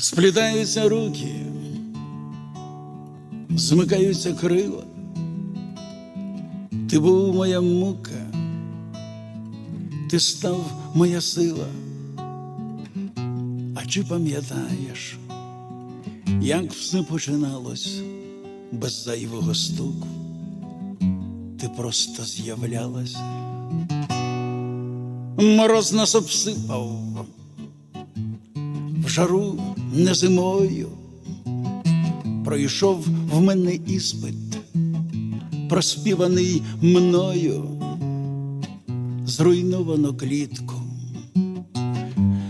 Сплітаються руки, змикаються крила. Ти був моя мука, ти став моя сила. А чи пам'ятаєш, як все починалось без зайвого стуку? Ти просто з'являлась, мороз нас обсипав, в жару не зимою, пройшов в мене іспит, проспіваний мною, зруйновано клітку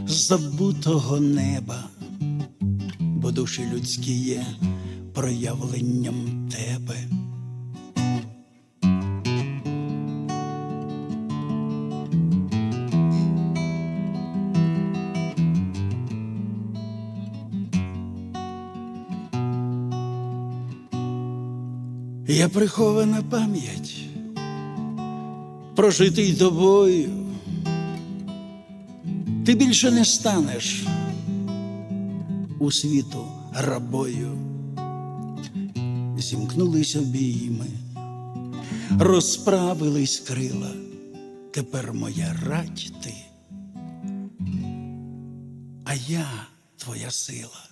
забутого неба, бо душі людські є проявленням тебе. Я прихована пам'ять, прожитий тобою. Ти більше не станеш у світу рабою. Зімкнулися обійми, розправились крила. Тепер моя радь ти, а я твоя сила.